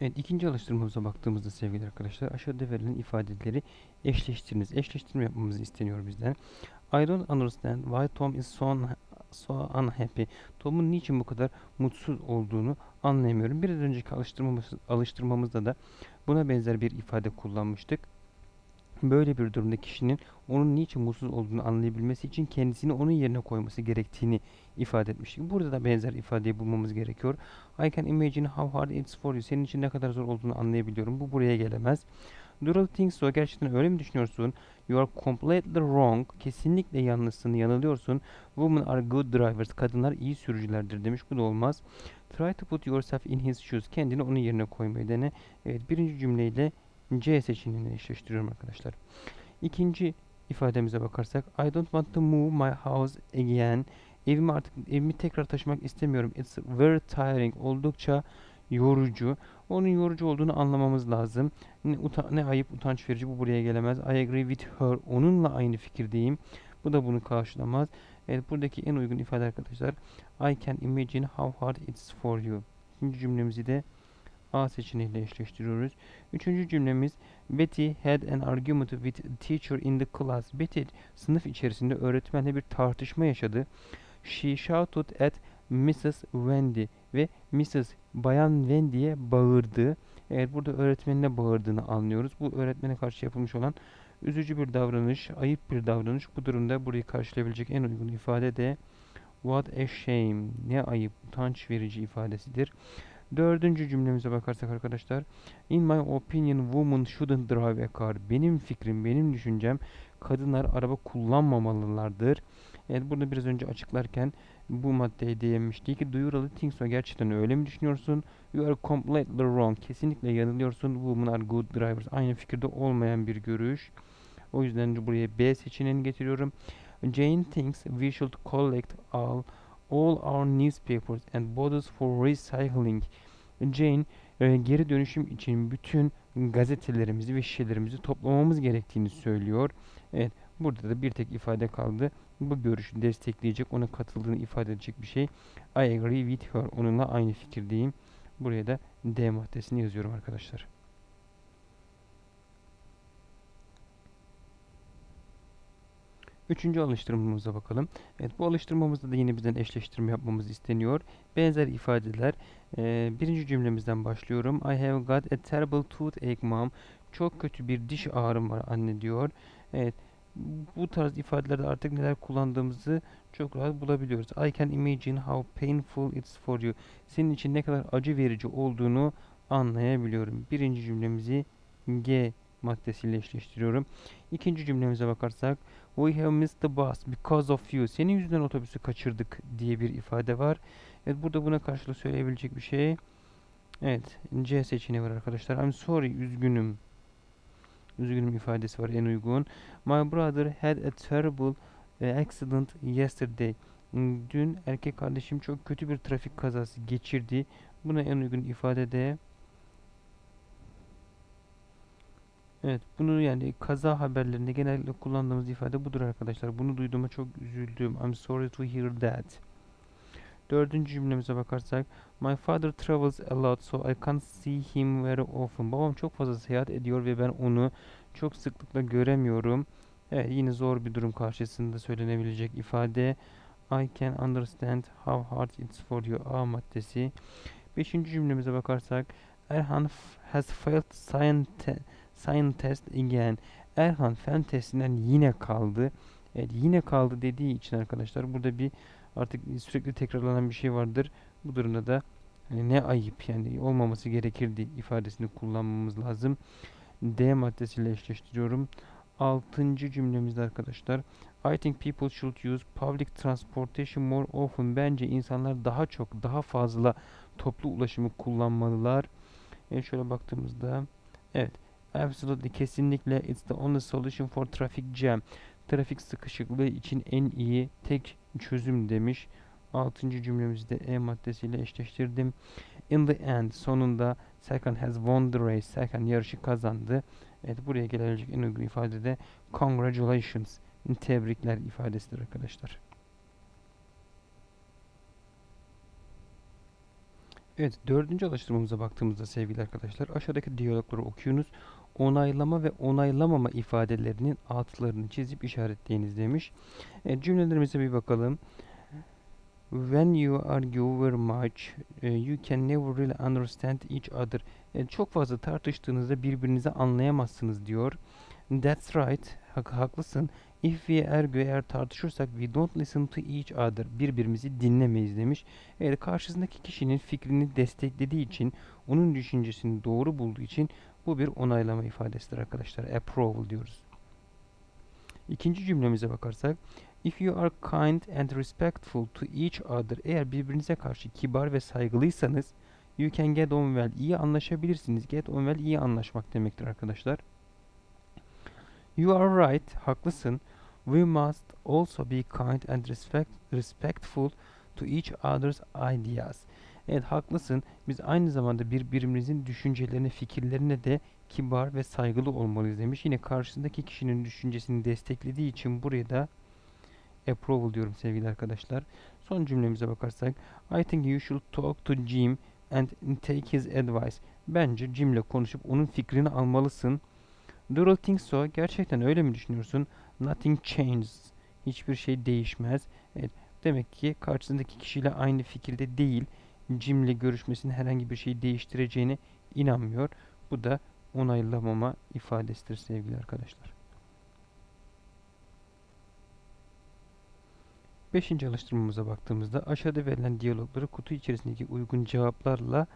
Evet, ikinci alıştırmamıza baktığımızda sevgili arkadaşlar aşağıda verilen ifadeleri eşleştiriniz. Eşleştirme yapmamızı isteniyor bizden. I don't understand why Tom is so, so unhappy. Tom'un niçin bu kadar mutsuz olduğunu anlayamıyorum. Biraz önceki alıştırmamız, alıştırmamızda da buna benzer bir ifade kullanmıştık. Böyle bir durumda kişinin onun niçin mutsuz olduğunu anlayabilmesi için kendisini onun yerine koyması gerektiğini ifade etmiştik. Burada da benzer ifadeyi bulmamız gerekiyor. I can imagine how hard it's for you. Senin için ne kadar zor olduğunu anlayabiliyorum. Bu buraya gelemez. Do you think so? Gerçekten öyle mi düşünüyorsun? You are completely wrong. Kesinlikle yanlışsın, yanılıyorsun. Women are good drivers. Kadınlar iyi sürücülerdir demiş. Bu da olmaz. Try to put yourself in his shoes. Kendini onun yerine koymayı dene. Evet, birinci cümleyle C seçeneğini eşleştiriyorum arkadaşlar. İkinci ifademize bakarsak I don't want to move my house again. Evimi artık evimi tekrar taşımak istemiyorum. It's very tiring. Oldukça yorucu. Onun yorucu olduğunu anlamamız lazım. Ne, uta- ne ayıp utanç verici bu buraya gelemez. I agree with her. Onunla aynı fikirdeyim. Bu da bunu karşılamaz. Evet buradaki en uygun ifade arkadaşlar. I can imagine how hard it's for you. İkinci cümlemizi de A seçeneğiyle eşleştiriyoruz. Üçüncü cümlemiz Betty had an argument with teacher in the class. Betty sınıf içerisinde öğretmenle bir tartışma yaşadı. She shouted at Mrs. Wendy ve Mrs. Bayan Wendy'ye bağırdı. Evet burada öğretmenine bağırdığını anlıyoruz. Bu öğretmene karşı yapılmış olan üzücü bir davranış, ayıp bir davranış. Bu durumda burayı karşılayabilecek en uygun ifade de What a shame. Ne ayıp, utanç verici ifadesidir. Dördüncü cümlemize bakarsak arkadaşlar. In my opinion, women shouldn't drive a car. Benim fikrim, benim düşüncem kadınlar araba kullanmamalılardır. Evet burada biraz önce açıklarken bu maddeye değinmiştik. Do you really think so? Gerçekten öyle mi düşünüyorsun? You are completely wrong. Kesinlikle yanılıyorsun. Women are good drivers. Aynı fikirde olmayan bir görüş. O yüzden de buraya B seçeneğini getiriyorum. Jane thinks we should collect all all our newspapers and bottles for recycling. Jane e, geri dönüşüm için bütün gazetelerimizi ve şişelerimizi toplamamız gerektiğini söylüyor. Evet, burada da bir tek ifade kaldı. Bu görüşü destekleyecek, ona katıldığını ifade edecek bir şey. I agree with her. Onunla aynı fikirdeyim. Buraya da D maddesini yazıyorum arkadaşlar. Üçüncü alıştırmamıza bakalım. Evet bu alıştırmamızda da yine bizden eşleştirme yapmamız isteniyor. Benzer ifadeler. Ee, birinci cümlemizden başlıyorum. I have got a terrible toothache mom. Çok kötü bir diş ağrım var anne diyor. Evet bu tarz ifadelerde artık neler kullandığımızı çok rahat bulabiliyoruz. I can imagine how painful it's for you. Senin için ne kadar acı verici olduğunu anlayabiliyorum. Birinci cümlemizi G maddesiyle eşleştiriyorum. İkinci cümlemize bakarsak We have missed the bus because of you. Senin yüzünden otobüsü kaçırdık diye bir ifade var. Evet burada buna karşılık söyleyebilecek bir şey. Evet C seçeneği var arkadaşlar. I'm sorry üzgünüm. Üzgünüm ifadesi var en uygun. My brother had a terrible eh, accident yesterday. Dün erkek kardeşim çok kötü bir trafik kazası geçirdi. Buna en uygun ifade de Evet, bunu yani kaza haberlerinde genellikle kullandığımız ifade budur arkadaşlar. Bunu duyduğuma çok üzüldüm. I'm sorry to hear that. Dördüncü cümlemize bakarsak, My father travels a lot so I can't see him very often. Babam çok fazla seyahat ediyor ve ben onu çok sıklıkla göremiyorum. Evet, yine zor bir durum karşısında söylenebilecek ifade. I can understand how hard it's for you. A maddesi. Beşinci cümlemize bakarsak, Erhan has failed science Science test again. Erhan fen testinden yine kaldı. Evet yine kaldı dediği için arkadaşlar burada bir artık sürekli tekrarlanan bir şey vardır. Bu durumda da hani ne ayıp yani olmaması gerekirdi ifadesini kullanmamız lazım. D maddesiyle eşleştiriyorum. Altıncı cümlemizde arkadaşlar I think people should use public transportation more often. Bence insanlar daha çok, daha fazla toplu ulaşımı kullanmalılar. E şöyle baktığımızda evet Absolutely kesinlikle it's the only solution for traffic jam. Trafik sıkışıklığı için en iyi tek çözüm demiş. Altıncı cümlemizi de E maddesiyle eşleştirdim. In the end sonunda Serkan has won the race. Serkan yarışı kazandı. Evet buraya gelebilecek en uygun ifade de congratulations. Tebrikler ifadesidir arkadaşlar. Evet, dördüncü alıştırmamıza baktığımızda sevgili arkadaşlar aşağıdaki diyalogları okuyunuz. Onaylama ve onaylamama ifadelerinin altlarını çizip işaretleyiniz demiş. Evet, cümlelerimize bir bakalım. When you argue very much, uh, you can never really understand each other. Evet, çok fazla tartıştığınızda birbirinizi anlayamazsınız diyor. That's right, hak, haklısın. If we argue, eğer tartışırsak we don't listen to each other. Birbirimizi dinlemeyiz demiş. Evet, karşısındaki kişinin fikrini desteklediği için, onun düşüncesini doğru bulduğu için bu bir onaylama ifadesidir arkadaşlar. Approval diyoruz. İkinci cümlemize bakarsak, If you are kind and respectful to each other, eğer birbirinize karşı kibar ve saygılıysanız, you can get on well, iyi anlaşabilirsiniz. Get on well, iyi anlaşmak demektir arkadaşlar. You are right, haklısın. We must also be kind and respect, respectful to each other's ideas. Evet haklısın. Biz aynı zamanda birbirimizin düşüncelerine, fikirlerine de kibar ve saygılı olmalıyız demiş. Yine karşısındaki kişinin düşüncesini desteklediği için buraya da approval diyorum sevgili arkadaşlar. Son cümlemize bakarsak I think you should talk to Jim and take his advice. Bence Jim'le konuşup onun fikrini almalısın. Do you think so? Gerçekten öyle mi düşünüyorsun? Nothing changes. Hiçbir şey değişmez. Evet, demek ki karşısındaki kişiyle aynı fikirde değil. Jim'le görüşmesinin herhangi bir şey değiştireceğine inanmıyor. Bu da onaylamama ifadesidir sevgili arkadaşlar. Beşinci alıştırmamıza baktığımızda aşağıda verilen diyalogları kutu içerisindeki uygun cevaplarla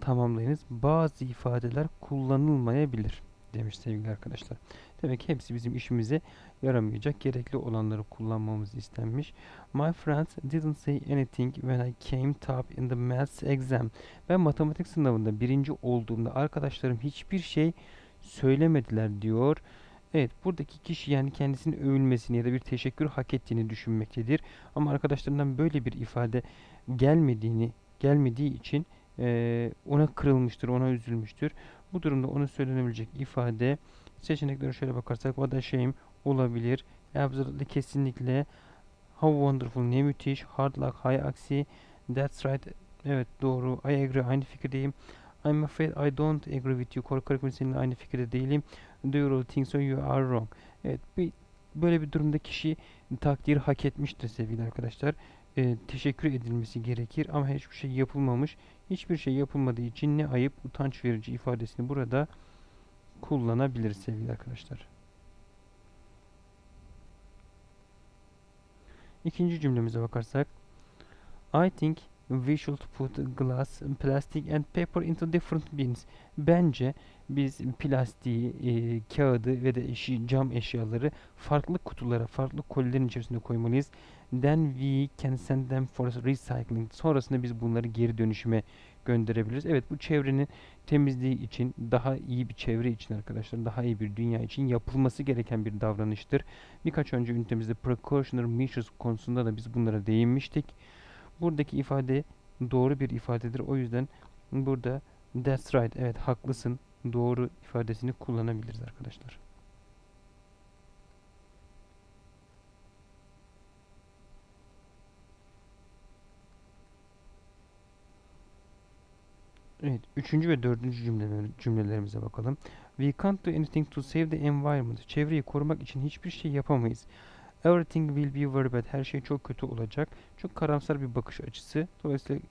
tamamlayınız. Bazı ifadeler kullanılmayabilir demiş sevgili arkadaşlar. Demek ki hepsi bizim işimize yaramayacak. Gerekli olanları kullanmamız istenmiş. My friends didn't say anything when I came top in the maths exam. Ben matematik sınavında birinci olduğumda arkadaşlarım hiçbir şey söylemediler diyor. Evet buradaki kişi yani kendisini övülmesini ya da bir teşekkür hak ettiğini düşünmektedir. Ama arkadaşlarından böyle bir ifade gelmediğini gelmediği için e, ona kırılmıştır, ona üzülmüştür. Bu durumda onu söylenebilecek ifade seçeneklere şöyle bakarsak what a shame olabilir. Absolutely kesinlikle how wonderful ne müthiş. Hard luck hay aksi. That's right. Evet doğru. I agree. Aynı fikirdeyim. I'm afraid I don't agree with you. Korkarım seninle aynı fikirde değilim. Do you really think so? You are wrong. Evet bir, böyle bir durumda kişi takdiri hak etmiştir sevgili arkadaşlar. Ee, teşekkür edilmesi gerekir ama hiçbir şey yapılmamış. Hiçbir şey yapılmadığı için ne ayıp, utanç verici ifadesini burada kullanabiliriz sevgili arkadaşlar. İkinci cümlemize bakarsak I think we should put glass, plastic and paper into different bins. Bence biz plastiği, e, kağıdı ve de eşi, cam eşyaları farklı kutulara, farklı kolilerin içerisinde koymalıyız. Then we can send them for recycling. Sonrasında biz bunları geri dönüşüme gönderebiliriz. Evet bu çevrenin temizliği için, daha iyi bir çevre için arkadaşlar, daha iyi bir dünya için yapılması gereken bir davranıştır. Birkaç önce ünitemizde precautionary measures konusunda da biz bunlara değinmiştik. Buradaki ifade doğru bir ifadedir. O yüzden burada that's right, evet haklısın, doğru ifadesini kullanabiliriz arkadaşlar. Evet, üçüncü ve dördüncü cümleler, cümlelerimize bakalım. We can't do anything to save the environment. Çevreyi korumak için hiçbir şey yapamayız. Everything will be very bad. Her şey çok kötü olacak. Çok karamsar bir bakış açısı. Dolayısıyla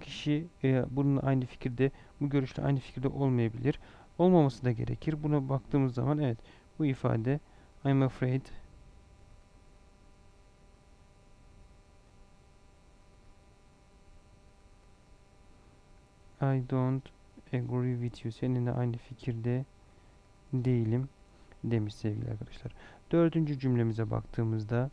kişi e, bununla aynı fikirde, bu görüşle aynı fikirde olmayabilir. Olmaması da gerekir. Buna baktığımız zaman evet bu ifade I'm afraid I don't agree with you. Seninle aynı fikirde değilim demiş sevgili arkadaşlar. Dördüncü cümlemize baktığımızda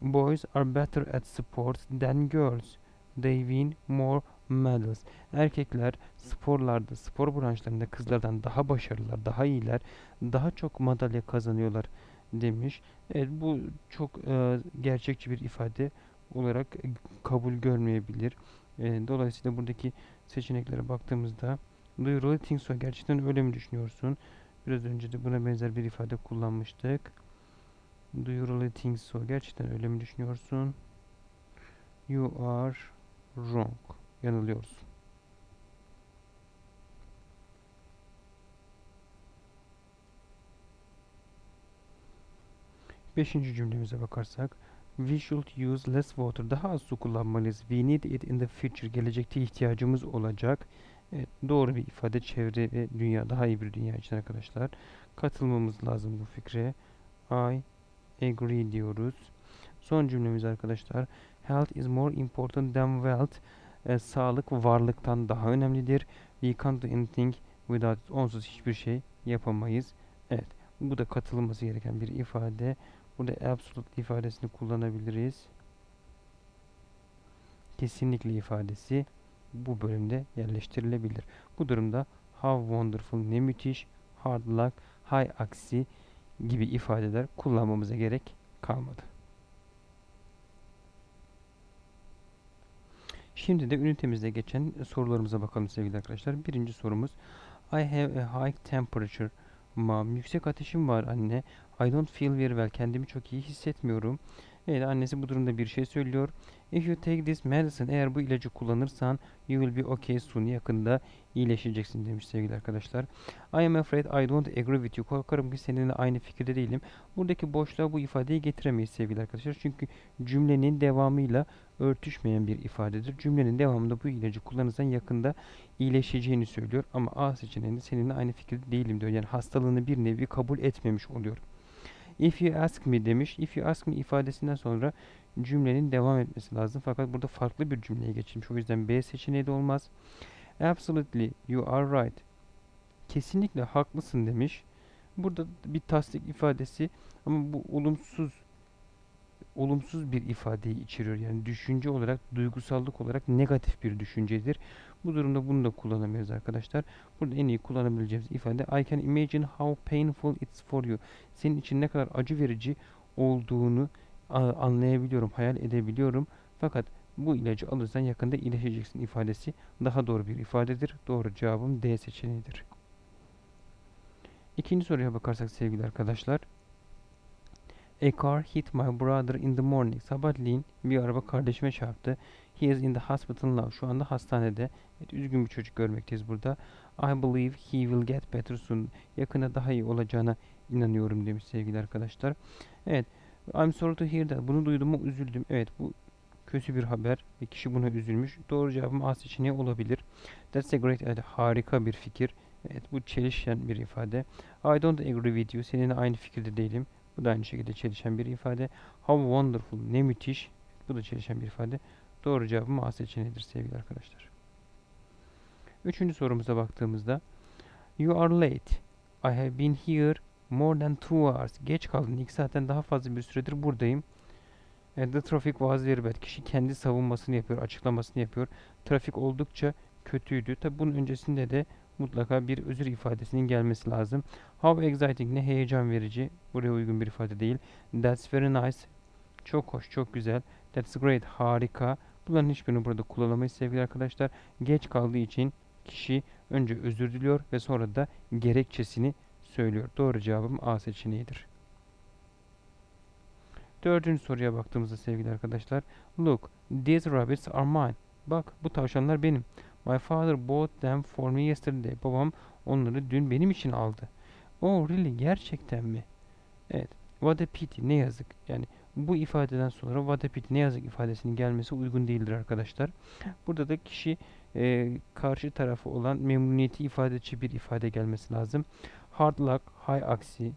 Boys are better at sports than girls. They win more medals. Erkekler sporlarda, spor branşlarında kızlardan daha başarılılar, daha iyiler, daha çok madalya kazanıyorlar demiş. Evet bu çok e, gerçekçi bir ifade olarak kabul görmeyebilir. E, dolayısıyla buradaki seçeneklere baktığımızda Do you really think so? Gerçekten öyle mi düşünüyorsun? Biraz önce de buna benzer bir ifade kullanmıştık. Do you really think so? Gerçekten öyle mi düşünüyorsun? You are wrong. Yanılıyorsun. Beşinci cümlemize bakarsak We should use less water. Daha az su kullanmalıyız. We need it in the future. Gelecekte ihtiyacımız olacak. Evet, doğru bir ifade çevre ve dünya daha iyi bir dünya için arkadaşlar. Katılmamız lazım bu fikre. I agree diyoruz. Son cümlemiz arkadaşlar. Health is more important than wealth. E, sağlık varlıktan daha önemlidir. We can't do anything without it. Onsuz hiçbir şey yapamayız. Evet. Bu da katılması gereken bir ifade. Burada absolute ifadesini kullanabiliriz. Kesinlikle ifadesi bu bölümde yerleştirilebilir. Bu durumda how wonderful ne müthiş, hard luck, hay aksi gibi ifadeler kullanmamıza gerek kalmadı. Şimdi de ünitemizde geçen sorularımıza bakalım sevgili arkadaşlar. Birinci sorumuz I have a high temperature. Mom, yüksek ateşim var anne. I don't feel very well. Kendimi çok iyi hissetmiyorum. Evet annesi bu durumda bir şey söylüyor. If you take this medicine eğer bu ilacı kullanırsan you will be okay soon yakında iyileşeceksin demiş sevgili arkadaşlar. I am afraid I don't agree with you. Korkarım ki seninle aynı fikirde değilim. Buradaki boşluğa bu ifadeyi getiremeyiz sevgili arkadaşlar. Çünkü cümlenin devamıyla örtüşmeyen bir ifadedir. Cümlenin devamında bu ilacı kullanırsan yakında iyileşeceğini söylüyor. Ama A seçeneğinde seninle aynı fikirde değilim diyor. Yani hastalığını bir nevi kabul etmemiş oluyor. If you ask me demiş. If you ask me ifadesinden sonra cümlenin devam etmesi lazım. Fakat burada farklı bir cümleye geçilmiş. O yüzden B seçeneği de olmaz. Absolutely you are right. Kesinlikle haklısın demiş. Burada bir tasdik ifadesi ama bu olumsuz olumsuz bir ifadeyi içeriyor. Yani düşünce olarak, duygusallık olarak negatif bir düşüncedir. Bu durumda bunu da kullanamıyoruz arkadaşlar. Burada en iyi kullanabileceğimiz ifade I can imagine how painful it's for you. Senin için ne kadar acı verici olduğunu anlayabiliyorum, hayal edebiliyorum. Fakat bu ilacı alırsan yakında iyileşeceksin ifadesi daha doğru bir ifadedir. Doğru cevabım D seçeneğidir. İkinci soruya bakarsak sevgili arkadaşlar. A car hit my brother in the morning. Sabahleyin bir araba kardeşime çarptı. He is in the hospital now. Şu anda hastanede. Evet, üzgün bir çocuk görmekteyiz burada. I believe he will get better soon. Yakında daha iyi olacağına inanıyorum demiş sevgili arkadaşlar. Evet. I'm sorry to hear that. Bunu duyduğuma üzüldüm. Evet bu kötü bir haber ve kişi buna üzülmüş. Doğru cevabım A seçeneği olabilir. That's a great idea. Harika bir fikir. Evet bu çelişen bir ifade. I don't agree with you. Seninle aynı fikirde değilim. Bu da aynı şekilde çelişen bir ifade. How wonderful. Ne müthiş. Bu da çelişen bir ifade. Doğru cevabım A seçeneğidir sevgili arkadaşlar. Üçüncü sorumuza baktığımızda You are late. I have been here more than two hours. Geç kaldın. İki saatten daha fazla bir süredir buradayım. And the traffic was very bad. Kişi kendi savunmasını yapıyor, açıklamasını yapıyor. Trafik oldukça kötüydü. Tabi bunun öncesinde de mutlaka bir özür ifadesinin gelmesi lazım. How exciting ne heyecan verici. Buraya uygun bir ifade değil. That's very nice. Çok hoş, çok güzel. That's great, harika. Bunların hiçbirini burada kullanamayız sevgili arkadaşlar. Geç kaldığı için kişi önce özür diliyor ve sonra da gerekçesini söylüyor. Doğru cevabım A seçeneğidir. Dördüncü soruya baktığımızda sevgili arkadaşlar. Look, these rabbits are mine. Bak bu tavşanlar benim. My father bought them for me yesterday. Babam onları dün benim için aldı. Oh really gerçekten mi? Evet. What a pity ne yazık. Yani bu ifadeden sonra what a pity ne yazık ifadesinin gelmesi uygun değildir arkadaşlar. Burada da kişi e, karşı tarafı olan memnuniyeti ifade edici bir ifade gelmesi lazım. Hard luck, high aksi.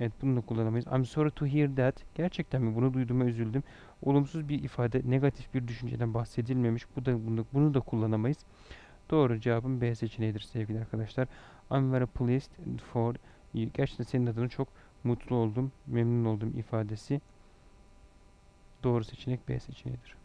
Evet bunu da kullanamayız. I'm sorry to hear that. Gerçekten mi bunu duyduğuma üzüldüm. Olumsuz bir ifade, negatif bir düşünceden bahsedilmemiş. Bu da bunu, bunu da kullanamayız. Doğru cevabım B seçeneğidir sevgili arkadaşlar. I'm very pleased for you. Gerçekten senin adına çok mutlu oldum, memnun oldum ifadesi. Doğru seçenek B seçeneğidir.